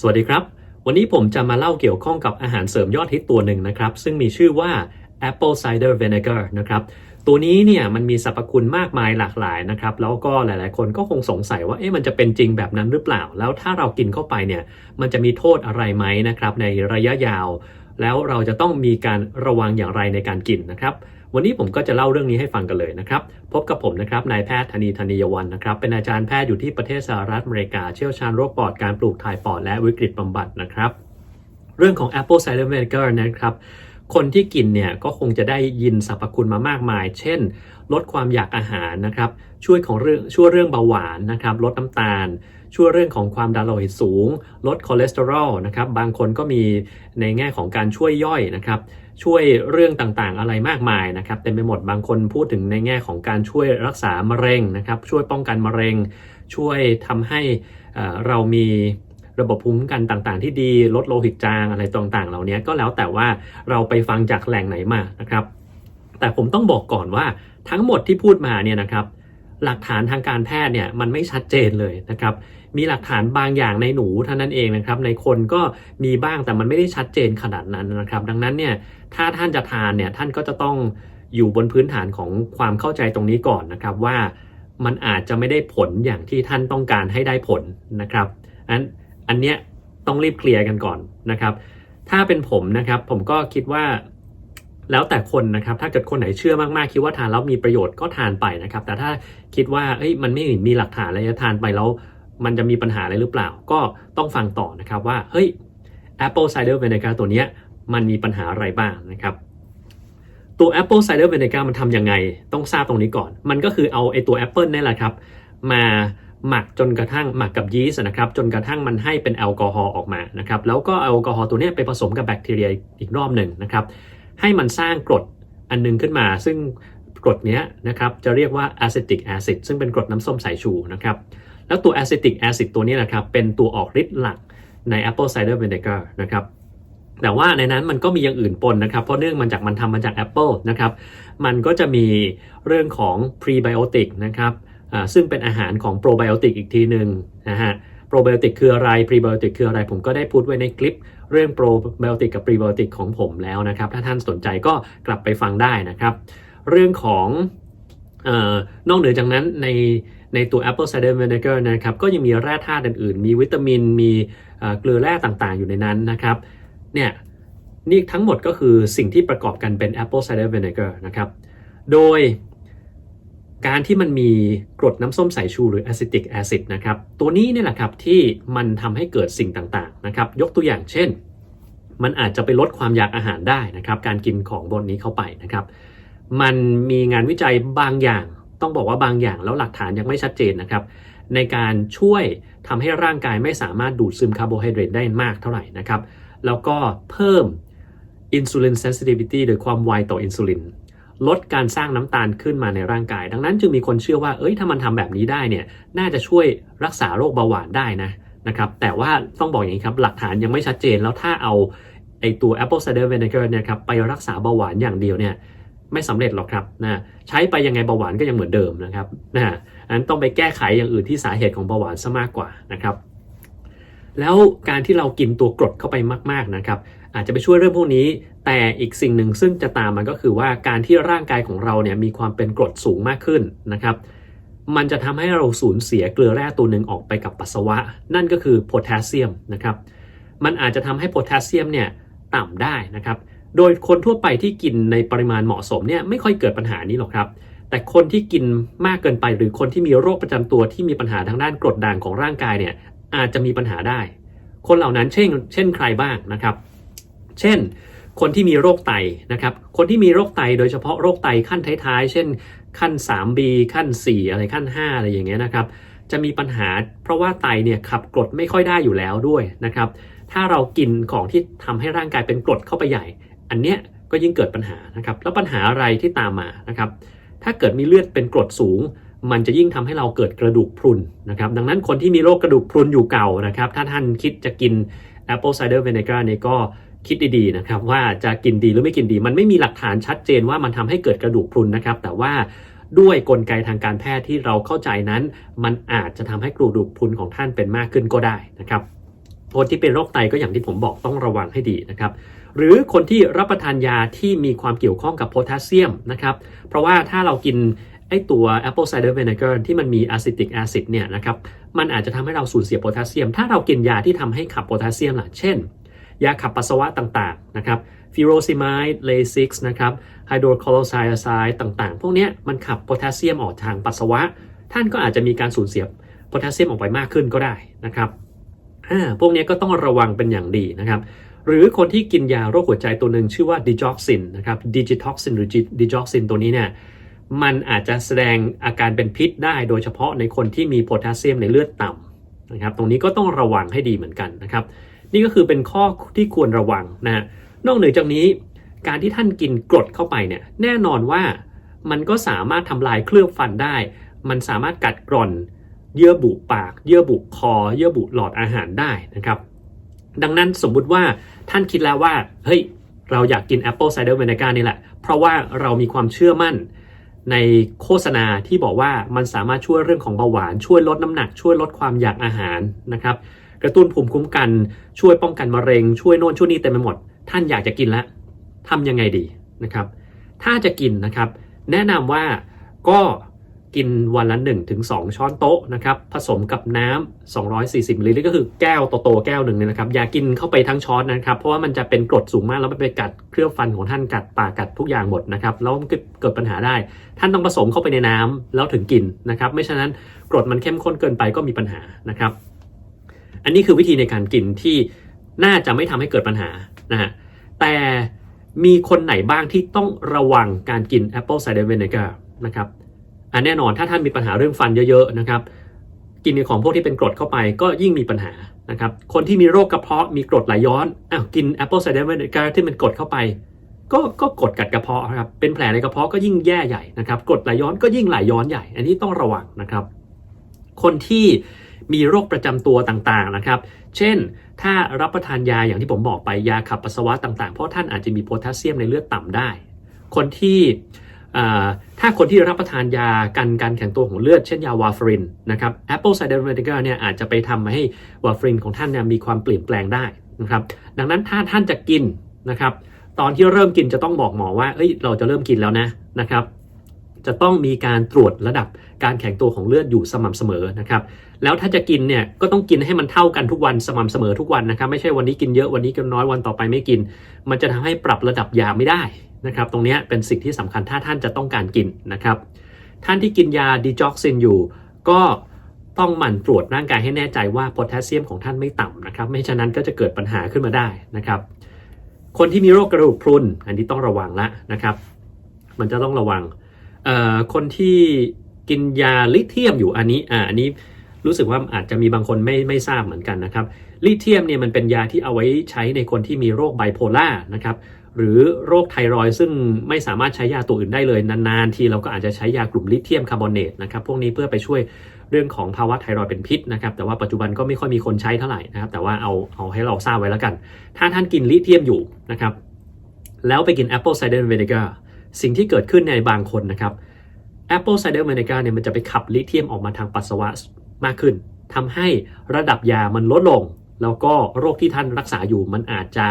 สวัสดีครับ วันนี้ผมจะมาเล่าเกี่ยวข้องกับอาหารเสริมยอดฮิตตัวหนึ่งนะครับ ซึ่งมีชื่อว่า Apple Cider Vinegar นะครับตัวนี้เนี่ยมันมีสรรพคุณมากมายหลากหลายนะครับ แล้วก็หลาย ๆ คนก็คงสงสัยว่าเอ๊ะมันจะเป็นจริงแบบนั้นหรือเปล่า แล้วถ้าเรากินเข้าไปเนี่ยมันจะมีโทษอะไรไหมนะครับในระยะยาว แล้วเราจะต้องมีการระวังอย่างไรในการกินนะครับ วันนี้ผมก็จะเล่าเรื่องนี้ให้ฟังกันเลยนะครับ พบกับผมนะครับนายแพทย์ธนีธนียวันนะครับ เป็นอาจารย์แพทย์อยู่ที่ประเทศสหรัฐอเมริกา เชี่ยวชาญโรคปอดการปลูกถ่ายปอดและวิกฤตบำบัดนะครับ เรื่องของ Apple Cider Vinegar นะครับ คนที่กินเนี่ยก็คงจะได้ยินสรรพคุณมามากมาย เช่น ลดความอยากอาหารนะครับ ช่วยของเรื่องช่วยเรื่องเบาหวานนะครับ ลดน้ำตาล ช่วยเรื่องของความดันโลหิตสูง ลดคอเลสเตอรอลนะครับ บางคนก็มีในแง่ของการช่วยย่อยนะครับ ช่วยเรื่องต่างๆอะไรมากมายนะครับเต็มไปหมด บางคนพูดถึงในแง่ของการช่วยรักษามะเร็งนะครับ ช่วยป้องกันมะเร็ง ช่วยทำให้เรามี ระบบภูมิคุ้มกันต่างๆ ที่ดีลดโลหิตจางอะไรต่างๆ เหล่านี้ก็แล้วแต่ว่าเราไปฟังจากแหล่งไหนมานะครับ แต่ผมต้องบอกก่อนว่าทั้งหมดที่พูดมาเนี่ยนะครับ หลักฐานทางการแพทย์เนี่ยมันไม่ชัดเจนเลยนะครับมีหลักฐานบางอย่างในหนูเท่านั้นเองนะครับ ในคนก็มีบ้างแต่มันไม่ได้ชัดเจนขนาดนั้นนะครับ ดังนั้นเนี่ยถ้าท่านจะทานเนี่ยท่านก็จะต้องอยู่บนพื้นฐานของความเข้าใจตรงนี้ก่อนนะครับว่ามันอาจจะไม่ได้ผลอย่างที่ท่านต้องการให้ได้ผลนะครับอัน อันเนี้ยต้องรีบเคลียร์กันก่อนนะครับ ถ้าเป็นผมนะครับผมก็คิดว่าแล้วแต่คนนะครับถ้าเกิดคนไหนเชื่อมากๆ คิดว่าทานแล้วมีประโยชน์ก็ทานไปนะครับ แต่ถ้าคิดว่าเอ้ยมันไม่มีหลักฐานอะไรจะทานไปแล้ว มันจะมีปัญหาอะไรหรือเปล่า ก็ต้องฟังต่อนะครับว่าเฮ้ย Apple Cider Vinegar ตัวเนี้ยมันมีปัญหาอะไรบ้างนะครับ ตัว Apple Cider Vinegar มันทำยังไง ต้องทราบตรงนี้ก่อน มันก็คือเอาไอตัว Apple นี่แหละครับ มา หมักจนกระทั่งหมักกับยีสต์นะครับจนกระทั่งมันให้เป็นแอลกอฮอล์ออกมานะครับแล้วก็แอลกอฮอล์ตัวนี้ไปผสมกับแบคทีเรียอีกรอบหนึ่งนะครับให้มันสร้างกรดอันนึงขึ้นมา ซึ่งกรดนี้นะครับจะเรียกว่า acetic acid ซึ่งเป็นกรดน้ำส้มสายชูนะครับแล้วตัว acetic acid ตัวนี้นะครับเป็นตัวออกฤทธิ์หลักใน apple cider vinegar นะครับแต่ว่าในนั้นมันก็มีอย่างอื่นปนนะครับ เพราะเนื่องมาจากมันทำมาจากแอปเปิลนะครับ มันก็จะมีเรื่องของ prebiotic นะครับ ซึ่งเป็นอาหารของ probiotic อีกทีหนึ่งนะฮะ probiotic คืออะไร prebiotic คืออะไร ผมก็ได้พูดไว้ในคลิปเรื่อง probiotic กับ prebiotic ของผมแล้วนะครับ ถ้าท่านสนใจก็กลับไปฟังได้นะครับ เรื่องของเออนอกเหนือจากนั้นในในตัว apple cider vinegar นะครับก็ยังมีแร่ธาตุอื่นๆ มีวิตามิน มีเอ่อเกลือแร่ต่างๆ อยู่ในนั้นนะครับเนี่ยนี่ทั้งหมดก็คือสิ่งที่ประกอบกันเป็น apple cider vinegar นะครับโดย การที่มันมีกรดน้ำส้มสายชูหรือ acetic acid นะครับตัวนี้นี่แหละครับที่มันทำให้เกิดสิ่งต่างๆนะครับยกตัวอย่างเช่น มันอาจจะไปลดความอยากอาหารได้นะครับการกินของบนนี้เข้าไปนะครับมันมีงานวิจัยบางอย่าง ต้องบอกว่าบางอย่างแล้วหลักฐานยังไม่ชัดเจนนะครับในการช่วยทำให้ร่างกายไม่สามารถดูดซึมคาร์โบไฮเดรตได้มากเท่าไหร่นะครับ แล้วก็เพิ่มอินซูลินเซนซิทิวิตี้หรือความไวต่ออินซูลิน ลดการสร้างน้ำตาลขึ้นมาในร่างกาย ดังนั้นจึงมีคนเชื่อว่าเอ้ยถ้ามันทำแบบนี้ได้เนี่ยน่าจะช่วยรักษาโรคเบาหวานได้นะนะครับแต่ว่าต้องบอกอย่างนี้ครับหลักฐานยังไม่ชัดเจนแล้วถ้าเอาไอตัว apple cider vinegar เนี่ยครับไปรักษาเบาหวานอย่างเดียวเนี่ยไม่สำเร็จหรอกครับนะใช้ไปยังไงเบาหวานก็ยังเหมือนเดิมนะครับนะอันนั้นต้องไปแก้ไขอย่างอื่นที่สาเหตุของเบาหวานซะมากกว่านะครับแล้วการที่เรากินตัวกรดเข้าไปมากๆนะครับ อาจจะไปช่วยเรื่องพวกนี้ แต่อีกสิ่งหนึ่งซึ่งจะตามมันก็คือว่าการที่ร่างกายของเราเนี่ยมีความเป็นกรดสูงมากขึ้นนะครับมันจะทำให้เราสูญเสียเกลือแร่ตัวหนึ่งออกไปกับปัสสาวะ นั่นก็คือโพแทสเซียมนะครับมันอาจจะทำให้โพแทสเซียมเนี่ยต่ำได้นะครับโดยคนทั่วไปที่กินในปริมาณเหมาะสมเนี่ยไม่ค่อยเกิดปัญหานี้หรอกครับแต่คนที่กินมากเกินไปหรือคนที่มีโรคประจำตัวที่มีปัญหาทางด้านกรดด่างของร่างกายเนี่ยอาจจะมีปัญหาได้ คนเหล่านั้นเช่นเช่นใครบ้างนะครับ เช่น คนที่มีโรคไตนะครับ คนที่มีโรคไตโดยเฉพาะโรคไตขั้นท้ายๆ เช่น ขั้น 3B ขั้น 4 อะไรขั้น 5 อะไรอย่างเงี้ยนะครับ จะมีปัญหาเพราะว่าไตเนี่ยขับกรดไม่ค่อยได้อยู่แล้วด้วยนะครับ ถ้าเรากินของที่ทำให้ร่างกายเป็นกรดเข้าไปใหญ่ อันเนี้ยก็ยิ่งเกิดปัญหานะครับ แล้วปัญหาอะไรที่ตามมานะครับ ถ้าเกิดมีเลือดเป็นกรดสูง มันจะยิ่งทำให้เราเกิดกระดูกพรุนนะครับ ดังนั้นคนที่มีโรคกระดูกพรุนอยู่เก่านะครับ ถ้าท่านคิดจะกิน Apple Cider Vinegar เนี่ยก็ คิดดีๆนะครับว่าจะกินดีหรือไม่กินดี มันไม่มีหลักฐานชัดเจนว่ามันทำให้เกิดกระดูกพรุนนะครับ แต่ว่าด้วยกลไกทางการแพทย์ที่เราเข้าใจนั้น มันอาจจะทำให้กระดูกพรุนของท่านเป็นมากขึ้นก็ได้นะครับคนที่เป็นโรคไตก็อย่างที่ผมบอกต้องระวังให้ดีนะครับ หรือคนที่รับประทานยาที่มีความเกี่ยวข้องกับโพแทสเซียมนะครับ เพราะว่าถ้าเรากินไอตัว apple cider vinegar ที่มันมี acetic acid เนี่ยนะครับ มันอาจจะทำให้เราสูญเสียโพแทสเซียม ถ้าเรากินยาที่ทำให้ขับโพแทสเซียมล่ะ เช่น ยาขับปัสสาวะต่างๆนะครับฟิโรซิมายเลซิกนะครับไฮโดรคลอไซอาไซด์ต่างๆ พวกนี้มันขับโพแทสเซียมออกทางปัสสาวะ ท่านก็อาจจะมีการสูญเสียโพแทสเซียมออกไปมากขึ้นก็ได้นะครับพวกนี้ก็ต้องระวังเป็นอย่างดีนะครับ หรือคนที่กินยาโรคหัวใจตัวหนึ่งชื่อว่า digoxin นนะครับ digitoxin หรือ digoxin ตัวนี้เนี่ยมันอาจจะแสดงอาการเป็นพิษได้ โดยเฉพาะในคนที่มีโพแทสเซียมในเลือดต่ำนะครับ ตรงนี้ก็ต้องระวังให้ดีเหมือนกันนะครับ นี่ก็คือเป็นข้อที่ควรระวังนะนอกเหนือจากนี้ การที่ท่านกินกรดเข้าไปเนี่ยแน่นอนว่ามันก็สามารถทำลายเคลือบฟันได้ มันสามารถกัดกร่อน เยื่อบุปาก เยื่อบุคอ เยื่อบุหลอดอาหารได้นะครับ ดังนั้นสมมุติว่าท่านคิดแล้วว่า เฮ้ย เราอยากกิน Apple Cider Vinegar นี่แหละ เพราะว่าเรามีความเชื่อมั่นในโฆษณาที่บอกว่ามันสามารถช่วยเรื่องของเบาหวาน ช่วยลดน้ำหนัก ช่วยลดความอยากอาหารนะครับ ระตุ้นภูมิคุ้มกัน ช่วยป้องกันมะเร็ง ช่วยโน่นช่วยนี่เต็มไปหมด ท่านอยากจะกินแล้วทำยังไงดีนะครับ ถ้าจะกินนะครับ แนะนำว่าก็กินวันละ1-2ถึงช้อนโต๊ะนะครับผสมกับน้ำ240มิลลิลิตรก็คือแก้วโตๆแก้วหนึ่งเนี่ยนะครับ อย่ากินเข้าไปทั้งช้อนนะครับ เพราะว่ามันจะเป็นกรดสูงมากแล้วมันไปกัดเคลือบฟันของท่านกัดปากกัดทุกอย่างหมดนะครับแล้วมันก็เกิดปัญหาได้ ท่านต้องผสมเข้าไปในน้ำแล้วถึงกินนะครับ ไม่ฉะนั้นกรดมันเข้มข้นเกินไปก็มีปัญหานะครับ อันนี้คือวิธีในการกินที่น่าจะไม่ทำให้เกิดปัญหานะฮะแต่มีคนไหนบ้างที่ต้องระวังการกิน Apple Cider Vinegar นะครับอันแน่นอนถ้าท่านมีปัญหาเรื่องฟันเยอะๆนะครับกินของพวกที่เป็นกรดเข้าไปก็ยิ่งมีปัญหานะครับคนที่มีโรคกระเพาะมีกรดไหลย้อนอ้าวกิน Apple Cider Vinegar ที่มันกรดเข้าไปก็ก็กดกัดกระเพาะครับเป็นแผลในกระเพาะก็ยิ่งแย่ใหญ่นะครับกรดไหลย้อนก็ยิ่งไหลย้อนใหญ่ อันนี้ต้องระวังนะครับ คนที่ มีโรคประจำตัวต่างๆนะครับ เช่น ถ้ารับประทานยาอย่างที่ผมบอกไปยาขับปัสสาวะต่างๆ เพราะท่านอาจจะมีโพแทสเซียมในเลือดต่ำได้ คนที่ถ้าคนที่รับประทานยากันการแข็งตัวของเลือดเช่นยาวาฟรินนะครับ Apple Cider Vinegar เนี่ยอาจจะไปทำให้วาฟรินของท่านเนี่ยมีความเปลี่ยนแปลงได้นะครับ ดังนั้นถ้าท่านจะกินนะครับ ตอนที่เริ่มกินจะต้องบอกหมอว่าเอ้ยเราจะเริ่มกินแล้วนะนะครับ จะต้องมีการตรวจระดับการแข็งตัวของเลือดอยู่สม่ำเสมอนะครับแล้วถ้าจะกินเนี่ยก็ต้องกินให้มันเท่ากันทุกวันสม่ำเสมอทุกวันนะครับไม่ใช่วันนี้กินเยอะวันนี้กินน้อยวันต่อไปไม่กิน มันจะทำให้ปรับระดับยาไม่ได้นะครับตรงนี้เป็นสิ่งที่สำคัญถ้าท่านจะต้องการกินนะครับท่านที่กินยาดีจ็อกซินอยู่ก็ต้องหมั่นตรวจร่างกายให้แน่ใจว่าโพแทสเซียมของท่านไม่ต่ำนะครับ ไม่ฉะนั้นก็จะเกิดปัญหาขึ้นมาได้นะครับ คนที่มีโรคกระดูกพรุนอันนี้ต้องระวังละนะครับ มันจะต้องระวัง คนที่กินยาลิเทียมอยู่อันนี้อ่าอันนี้รู้สึกว่าอาจจะมีบางคนไม่ไม่ทราบเหมือนกันนะครับลิเทียมเนี่ยมันเป็นยาที่เอาไว้ใช้ในคนที่มีโรคไบโพล่านะครับหรือโรคไทรอยซึ่งไม่สามารถใช้ยาตัวอื่นได้เลยนานๆทีเราก็อาจจะใช้ยากลุ่มลิเทียมคาร์บอเนตนะครับพวกนี้เพื่อไปช่วยเรื่องของภาวะไทรอยเป็นพิษนะครับแต่ว่าปัจจุบันก็ไม่ค่อยมีคนใช้เท่าไหร่นะครับแต่ว่าเอาเอาให้เราทราบไว้แล้วกัน ถ้าท่านกินลิเทียมอยู่นะครับแล้วไปกิน Apple Cider Vinegar สิ่งที่เกิดขึ้นในบางคนนะครับ Apple Cider Vinegar เนี่ยมันจะไปขับลิเทียมออกมาทางปัสสาวะมากขึ้นทำให้ระดับยามันลดลง แล้วก็โรคที่ท่านรักษาอยู่มันอาจจะ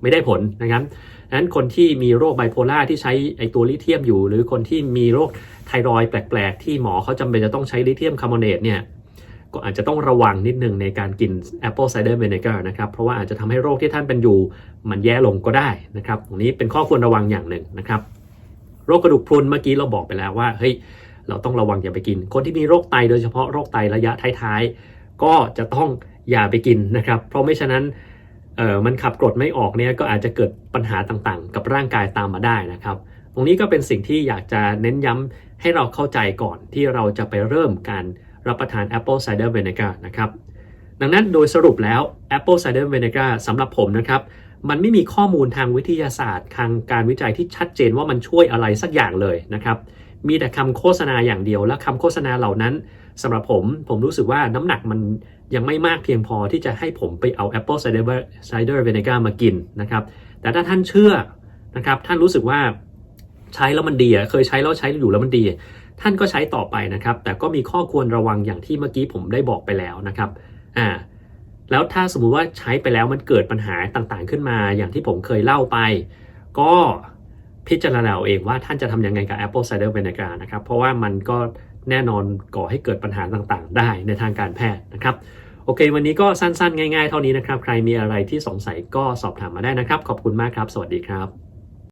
ไม่ได้ผลนะครับดังนั้นคนที่มีโรคไบโพล่าที่ใช้ไอตัวลิเทียมอยู่ หรือคนที่มีโรคไทรอยแปลก ๆ ที่หมอเขาจำเป็นจะต้องใช้ลิเทียมคาร์บอเนตเนี่ยก็อาจจะต้องระวังนิดนึงในการกิน Apple Cider Vinegar นะครับ เพราะว่าอาจจะทำให้โรคที่ท่านเป็นอยู่มันแย่ลงก็ได้นะครับ ตรงนี้เป็นข้อควรระวังอย่างหนึ่งนะครับ โรคกระดูกพรุนเมื่อกี้เราบอกไปแล้วว่าเฮ้ยเราต้องระวังอย่าไปกิน คนที่มีโรคไตโดยเฉพาะโรคไตระยะท้ายๆ ก็จะต้องอย่าไปกินนะครับ เพราะไม่ฉะนั้นเออมันขับกรดไม่ออกเนี่ยก็อาจจะเกิดปัญหาต่างๆ กับร่างกายตามมาได้นะครับ ตรงนี้ก็เป็นสิ่งที่อยากจะเน้นย้ำให้เราเข้าใจก่อนที่เราจะไปเริ่มการรับประทาน Apple Cider Vinegar นะครับ ดังนั้นโดยสรุปแล้ว Apple Cider Vinegar สำหรับผมนะครับ มันไม่มีข้อมูลทางวิทยาศาสตร์ ทางการวิจัยที่ชัดเจนว่ามันช่วยอะไรสักอย่างเลยนะครับ มีแต่คำโฆษณาอย่างเดียว และคำโฆษณาเหล่านั้นสำหรับผมผมรู้สึกว่าน้ำหนักมันยังไม่มากเพียงพอที่จะให้ผมไปเอา Apple Cider Cider Vinegar มากินนะครับ แต่ถ้าท่านเชื่อนะครับ ท่านรู้สึกว่าใช้แล้วมันดีเคยใช้แล้วใช้อยู่แล้วมันดี ท่านก็ใช้ต่อไปนะครับ แต่ก็มีข้อควรระวังอย่างที่เมื่อกี้ผมได้บอกไปแล้วนะครับ อ่า แล้วถ้าสมมุติว่าใช้ไปแล้วมันเกิดปัญหาต่างๆขึ้นมา อย่างที่ผมเคยเล่าไป ก็พิจารณาเอาเองว่าท่านจะทำยังไงกับ Apple Cider Vinegar นะครับ เพราะว่ามันก็แน่นอนก่อให้เกิดปัญหาต่างๆ ได้ในทางการแพทย์นะครับ โอเค วันนี้ก็สั้นๆ ง่ายๆ เท่านี้นะครับ ใครมีอะไรที่สงสัยก็สอบถามมาได้นะครับ ขอบคุณมากครับ สวัสดีครับ